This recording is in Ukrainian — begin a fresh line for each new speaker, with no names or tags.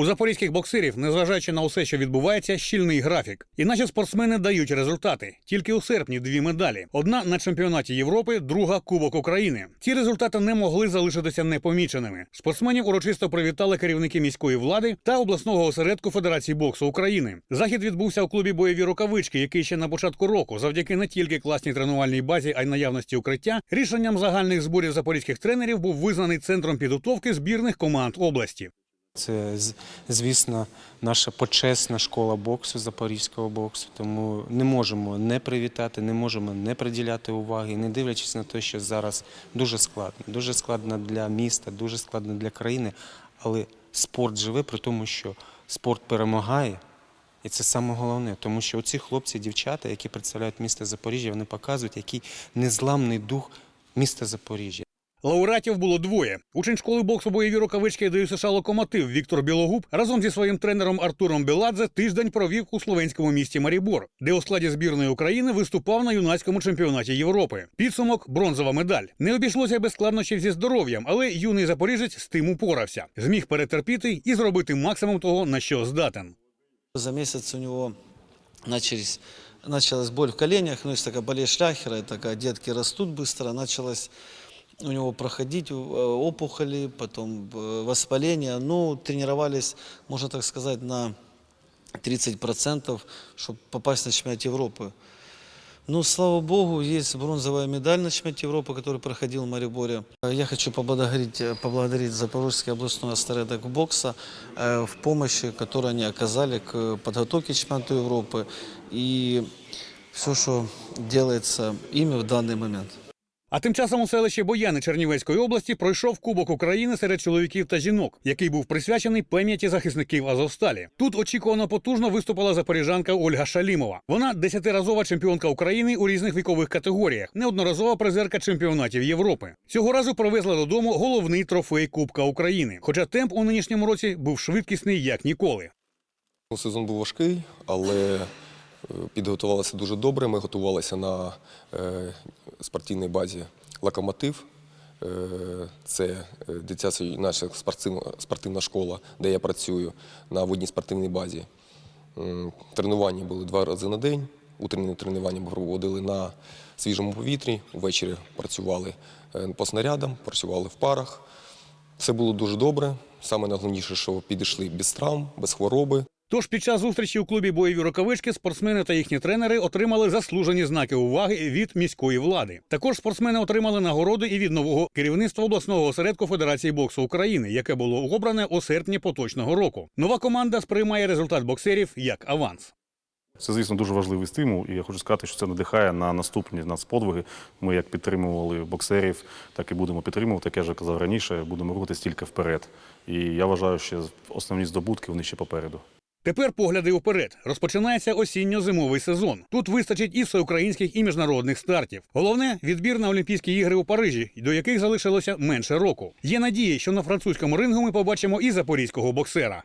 У запорізьких боксерів, незважаючи на усе, що відбувається, щільний графік. І наші спортсмени дають результати. Тільки у серпні дві медалі: одна на чемпіонаті Європи, друга Кубок України. Ці результати не могли залишитися непоміченими. Спортсменів урочисто привітали керівники міської влади та обласного осередку Федерації боксу України. Захід відбувся у клубі бойові рукавички, який ще на початку року, завдяки не тільки класній тренувальній базі, а й наявності укриття, рішенням загальних зборів запорізьких тренерів був визнаний центром підготовки збірних команд області.
Це, звісно, наша почесна школа боксу, запорізького боксу. Тому не можемо не привітати, не можемо не приділяти уваги, не дивлячись на те, що зараз дуже складно. Дуже складно для міста, дуже складно для країни. Але спорт живе при тому, що спорт перемагає. І це саме головне, тому що оці хлопці, дівчата, які представляють місто Запоріжжя, вони показують, який незламний дух міста Запоріжжя.
Лауреатів було двоє. Учень школи боксу бойові рукавички ДЮСШ «Локомотив» Віктор Білогуб разом зі своїм тренером Артуром Біладзе тиждень провів у словенському місті Марібор, де у складі збірної України виступав на юнацькому чемпіонаті Європи. Підсумок бронзова медаль. Не обійшлося без складнощів зі здоров'ям, але юний запоріжець з тим упорався. Зміг перетерпіти і зробити максимум того, на що здатен.
За месяц у него начались, началась боль в коленях, ну, есть такая болезнь Шляхера, это такая, детки растут быстро, началось у него проходить э, опухоли, потом э, воспаление. Ну, тренировались, можно так сказать, на 30%, чтобы попасть на чемпионат Европы. Ну, слава богу, есть бронзовая медаль на чемпионате Европы, который проходил в Мариборе. Э, Я хочу поблагодарить, поблагодарить Запорожский областной осередок бокса э, в помощи, которую они оказали к подготовке к чемпионату Европы и все, что делается ими в данный момент.
А тим часом у селищі Бояни Чернівецької області пройшов Кубок України серед чоловіків та жінок, який був присвячений пам'яті захисників Азовсталі. Тут очікувано потужно виступила запоріжанка Ольга Шалімова. Вона десятиразова чемпіонка України у різних вікових категоріях, неодноразова призерка чемпіонатів Європи. Цього разу привезла додому головний трофей Кубка України. Хоча темп у нинішньому році був швидкісний як ніколи.
Сезон був важкий, але підготувалися дуже добре. Ми готувалися на е, спортивній базі Локомотив. Е, Це е, дитяча наша спортивна, школа, де я працюю на водній спортивній базі. Тренування були два рази на день. Утренні тренування ми проводили на свіжому повітрі. Ввечері працювали по снарядам, працювали в парах. Все було дуже добре. Найголовніше, що підійшли без травм, без хвороби.
Тож під час зустрічі у клубі бойові рукавички спортсмени та їхні тренери отримали заслужені знаки уваги від міської влади. Також спортсмени отримали нагороди і від нового керівництва обласного осередку Федерації боксу України, яке було обране у серпні поточного року. Нова команда сприймає результат боксерів як аванс.
Це, звісно, дуже важливий стимул, і я хочу сказати, що це надихає на наступні нас подвиги. Ми як підтримували боксерів, так і будемо підтримувати. Як я вже казав раніше, будемо рухатись тільки вперед. І я вважаю, що основні здобутки вони ще попереду.
Тепер погляди вперед. Розпочинається осінньо-зимовий сезон. Тут вистачить і всеукраїнських, і міжнародних стартів. Головне відбір на Олімпійські ігри у Парижі, до яких залишилося менше року. Є надії, що на французькому рингу ми побачимо і запорізького боксера.